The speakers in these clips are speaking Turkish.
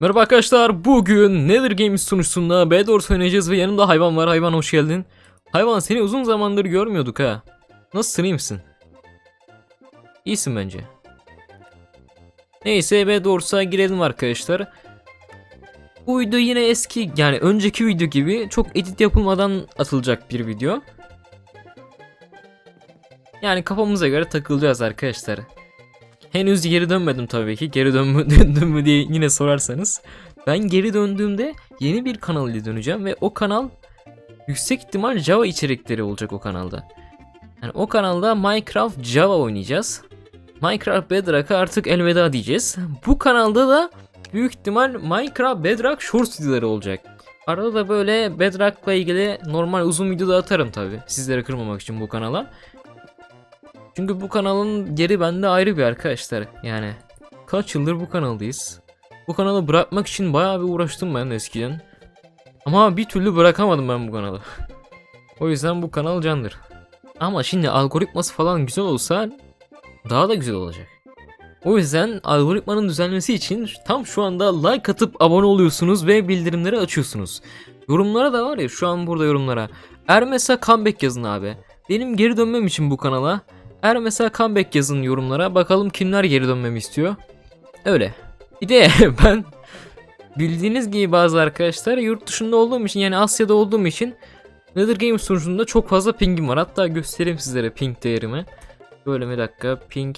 Merhaba arkadaşlar bugün Nether Games sunucusunda Bedwars oynayacağız ve yanımda hayvan var. Hayvan hoş geldin. Hayvan seni uzun zamandır görmüyorduk ha. Nasılsın iyi misin? İyisin bence. Neyse Bedwars'a girelim arkadaşlar. Bu video yine eski yani önceki video gibi çok edit yapılmadan atılacak bir video. Yani kafamıza göre takılacağız arkadaşlar Henüz geri dönmedim tabii ki. Geri dönmü, döndüm mü diye yine sorarsanız. Ben geri döndüğümde yeni bir kanal ile döneceğim ve o kanal yüksek ihtimal Java içerikleri olacak o kanalda. Yani o kanalda Minecraft Java oynayacağız. Minecraft Bedrock'a artık elveda diyeceğiz. Bu kanalda da büyük ihtimal Minecraft Bedrock Shorts videoları olacak. Arada da böyle Bedrock'la ilgili normal uzun video da atarım tabi. Sizleri kırmamak için bu kanala. Çünkü bu kanalın yeri bende ayrı bir arkadaşlar. Yani kaç yıldır bu kanaldayız. Bu kanalı bırakmak için bayağı bir uğraştım ben eskiden. Ama bir türlü bırakamadım ben bu kanalı. o yüzden bu kanal candır. Ama şimdi algoritması falan güzel olsa daha da güzel olacak. O yüzden algoritmanın düzelmesi için tam şu anda like atıp abone oluyorsunuz ve bildirimleri açıyorsunuz. Yorumlara da var ya şu an burada yorumlara. Er mesela comeback yazın abi. Benim geri dönmem için bu kanala eğer mesela comeback yazın yorumlara bakalım kimler geri dönmemi istiyor. Öyle. Bir de ben bildiğiniz gibi bazı arkadaşlar yurt dışında olduğum için yani Asya'da olduğum için Nether Games sunucunda çok fazla pingim var. Hatta göstereyim sizlere ping değerimi. Böyle bir dakika ping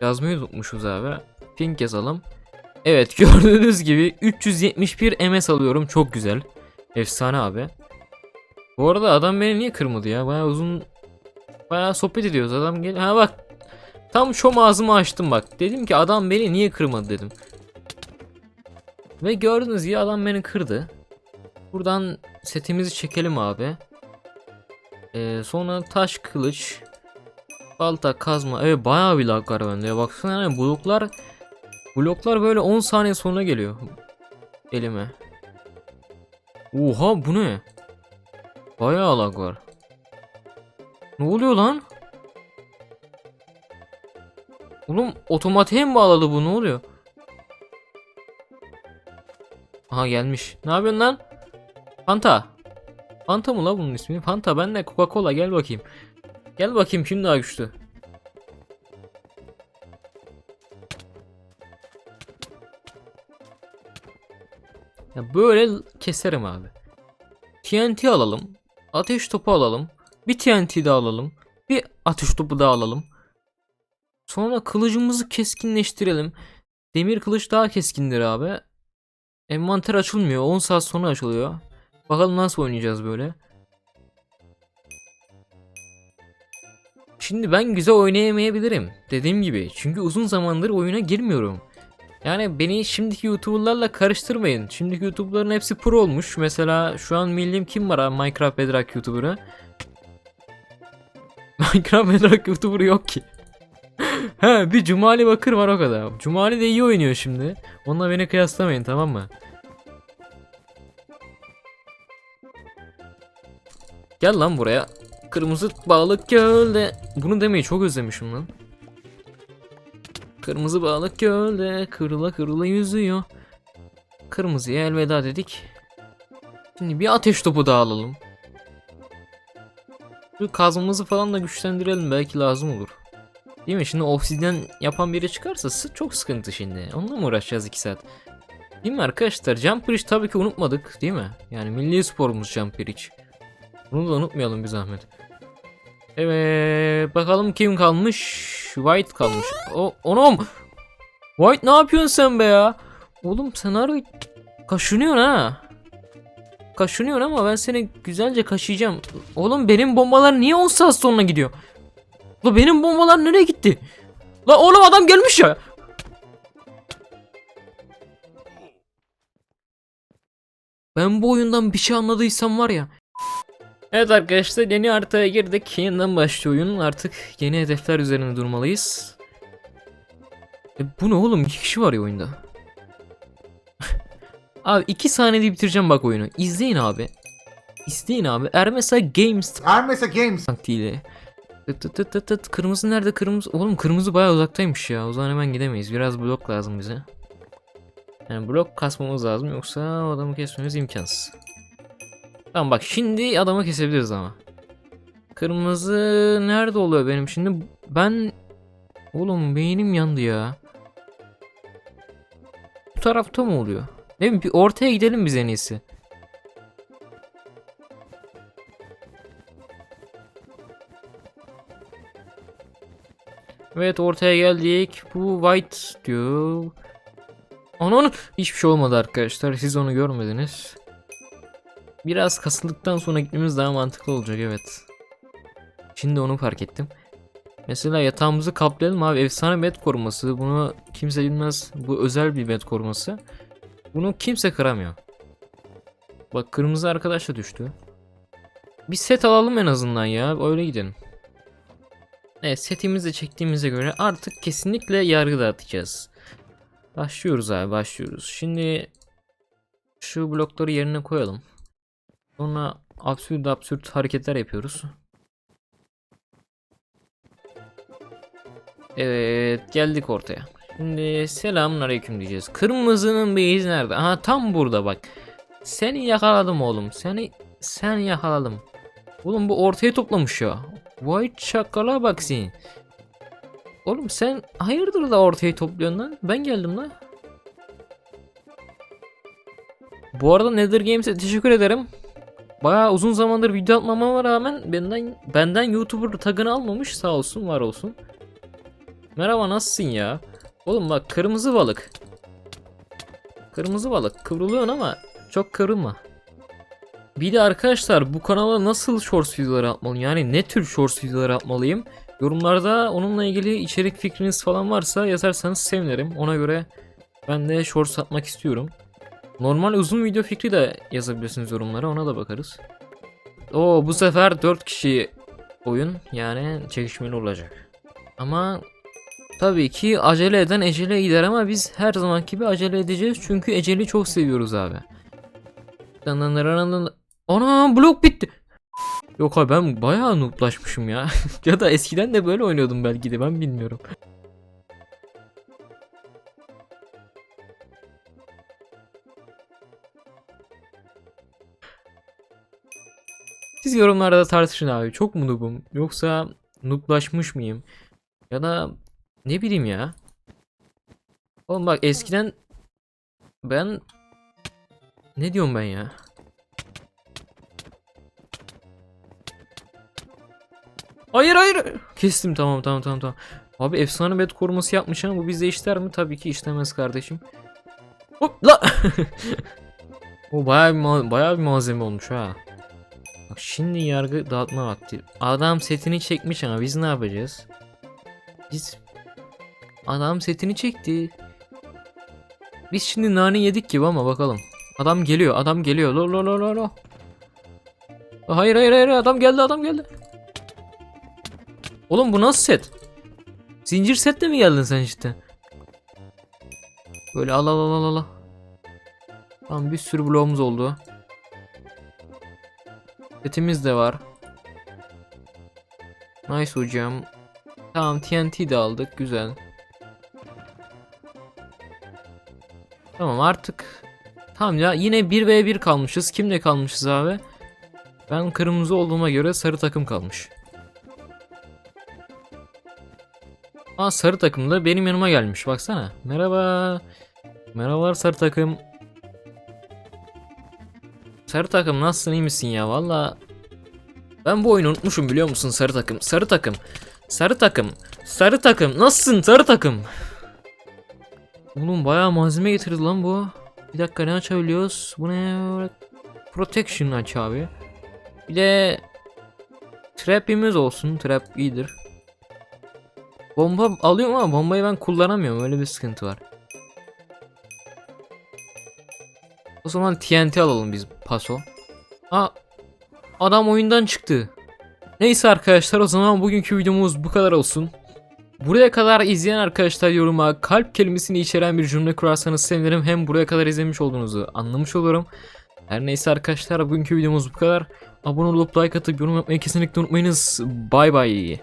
yazmayı unutmuşuz abi. Ping yazalım. Evet gördüğünüz gibi 371 MS alıyorum. Çok güzel. Efsane abi. Bu arada adam beni niye kırmadı ya? Bayağı uzun Bayağı sohbet ediyoruz adam gel. Ha bak. Tam şom ağzımı açtım bak. Dedim ki adam beni niye kırmadı dedim. Ve gördünüz ya adam beni kırdı. Buradan setimizi çekelim abi. Ee, sonra taş kılıç. Balta kazma. Evet bayağı bir lag var bende. Baksana yani bloklar bloklar böyle 10 saniye sonra geliyor elime. Oha bu ne? Bayağı lag var. Ne oluyor lan? Oğlum otomatiğe mi bağladı bu ne oluyor? Aha gelmiş. Ne yapıyorsun lan? Fanta. Fanta mı la bunun ismi? Fanta ben de Coca-Cola gel bakayım. Gel bakayım kim daha güçlü. Ya böyle keserim abi. TNT alalım. Ateş topu alalım. Bir TNT daha alalım. Bir ateş topu daha alalım. Sonra kılıcımızı keskinleştirelim. Demir kılıç daha keskindir abi. Envanter açılmıyor. 10 saat sonra açılıyor. Bakalım nasıl oynayacağız böyle. Şimdi ben güzel oynayamayabilirim. Dediğim gibi. Çünkü uzun zamandır oyuna girmiyorum. Yani beni şimdiki YouTuber'larla karıştırmayın. Şimdiki YouTuber'ların hepsi pro olmuş. Mesela şu an bildiğim kim var abi Minecraft Bedrock YouTuber'ı? Minecraft Bedrock YouTuber yok ki. ha bir Cumali Bakır var o kadar. Cumali de iyi oynuyor şimdi. Onunla beni kıyaslamayın tamam mı? Gel lan buraya. Kırmızı balık gölde. Bunu demeyi çok özlemişim lan. Kırmızı balık gölde kırıla kırıla yüzüyor. Kırmızıya elveda dedik. Şimdi bir ateş topu daha alalım. Şu kazmamızı falan da güçlendirelim belki lazım olur. Değil mi? Şimdi obsidyen yapan biri çıkarsa çok sıkıntı şimdi. Onunla mı uğraşacağız 2 saat? Değil mi arkadaşlar? Jump Bridge tabii ki unutmadık değil mi? Yani milli sporumuz Jump Bridge. Bunu da unutmayalım bir zahmet. Evet bakalım kim kalmış? White kalmış. O onum. White ne yapıyorsun sen be ya? Oğlum sen harbi kaşınıyorsun ha. Kaşınıyorsun ama ben seni güzelce kaşıyacağım. Oğlum benim bombalar niye 10 saat sonra gidiyor? La benim bombalar nereye gitti? La oğlum adam gelmiş ya. Ben bu oyundan bir şey anladıysam var ya. Evet arkadaşlar yeni haritaya girdik. Yeniden başlıyor oyun. Artık yeni hedefler üzerine durmalıyız. E, bu ne oğlum? İki kişi var ya oyunda. Abi iki saniyede bitireceğim bak oyunu. İzleyin abi. İzleyin abi. Ermesa Games Hermesa Games. taktiğiyle. Tıt tıt tıt tıt tıt. Kırmızı nerede kırmızı? Oğlum kırmızı bayağı uzaktaymış ya. O zaman hemen gidemeyiz. Biraz blok lazım bize. Yani blok kasmamız lazım yoksa adamı kesmemiz imkansız. Tamam bak şimdi adamı kesebiliriz ama. Kırmızı nerede oluyor benim şimdi? Ben oğlum beynim yandı ya. Bu tarafta mı oluyor? Ne bileyim bir ortaya gidelim biz en iyisi. Evet ortaya geldik. Bu white diyor. Onun hiçbir şey olmadı arkadaşlar. Siz onu görmediniz. Biraz kasıldıktan sonra gitmemiz daha mantıklı olacak evet. Şimdi onu fark ettim. Mesela yatağımızı kaplayalım abi. Efsane med koruması. Bunu kimse bilmez. Bu özel bir med koruması. Bunu kimse kıramıyor. Bak kırmızı arkadaş da düştü. Bir set alalım en azından ya. Öyle gidelim. Evet setimizi çektiğimize göre artık kesinlikle yargı dağıtacağız. Başlıyoruz abi başlıyoruz. Şimdi şu blokları yerine koyalım. Sonra absürt absürt hareketler yapıyoruz. Evet geldik ortaya. Şimdi selamun diyeceğiz. Kırmızının bir iz nerede? Aha tam burada bak. Seni yakaladım oğlum. Seni sen yakaladım. Oğlum bu ortaya toplamış ya. Vay çakala bak sen. Oğlum sen hayırdır da ortaya topluyorsun lan? Ben geldim lan. Bu arada Nether Games'e teşekkür ederim. Bayağı uzun zamandır video atmama rağmen benden benden YouTuber tagını almamış sağ olsun var olsun. Merhaba nasılsın ya? Oğlum bak kırmızı balık. Kırmızı balık kıvrılıyorsun ama çok kıvrılma. Bir de arkadaşlar bu kanala nasıl shorts videoları atmalıyım? Yani ne tür shorts videoları atmalıyım? Yorumlarda onunla ilgili içerik fikriniz falan varsa yazarsanız sevinirim. Ona göre ben de shorts atmak istiyorum. Normal uzun video fikri de yazabilirsiniz yorumlara ona da bakarız. Oo bu sefer 4 kişi oyun yani çekişmeli olacak. Ama tabii ki acele eden ecele gider ama biz her zamanki gibi acele edeceğiz çünkü eceli çok seviyoruz abi. Ana blok bitti. Yok abi ben bayağı nooblaşmışım ya. ya da eskiden de böyle oynuyordum belki de ben bilmiyorum. Siz yorumlarda tartışın abi. Çok mu noobum? Yoksa nooblaşmış mıyım? Ya da ne bileyim ya. Oğlum bak eskiden ben ne diyorum ben ya? Hayır hayır. Kestim tamam tamam tamam tamam. Abi efsane med koruması yapmış ama bu bize işler mi? Tabii ki işlemez kardeşim. Hop la. o bayağı bir, bayağı bir malzeme olmuş ha. Bak şimdi yargı dağıtma vakti. Adam setini çekmiş ama biz ne yapacağız? Biz Adam setini çekti. Biz şimdi nane yedik gibi ama bakalım. Adam geliyor, adam geliyor. Lo lo lo lo lo. Hayır hayır hayır adam geldi adam geldi. Oğlum bu nasıl set? Zincir setle mi geldin sen işte? Böyle al al al al al. Tamam bir sürü bloğumuz oldu. Setimiz de var. Nice hocam. Tamam TNT de aldık güzel. Tamam artık. Tamam ya yine 1v1 kalmışız. Kimle kalmışız abi? Ben kırmızı olduğuma göre sarı takım kalmış. Aa sarı takım da benim yanıma gelmiş baksana. Merhaba. Merhabalar sarı takım. Sarı takım nasılsın iyi misin ya valla. Ben bu oyunu unutmuşum biliyor musun sarı takım. Sarı takım. Sarı takım. Sarı takım. Nasılsın sarı takım? Oğlum bayağı malzeme getirdi lan bu. Bir dakika ne açabiliyoruz? Bu ne? Protection aç abi. Bir de trap'imiz olsun. Trap iyidir. Bomba alıyorum ama bombayı ben kullanamıyorum. Öyle bir sıkıntı var. O zaman TNT alalım biz paso. Aa, adam oyundan çıktı. Neyse arkadaşlar o zaman bugünkü videomuz bu kadar olsun. Buraya kadar izleyen arkadaşlar yoruma kalp kelimesini içeren bir cümle kurarsanız sevinirim. Hem buraya kadar izlemiş olduğunuzu anlamış olurum. Her neyse arkadaşlar bugünkü videomuz bu kadar. Abone olup like atıp yorum yapmayı kesinlikle unutmayınız. Bay bay.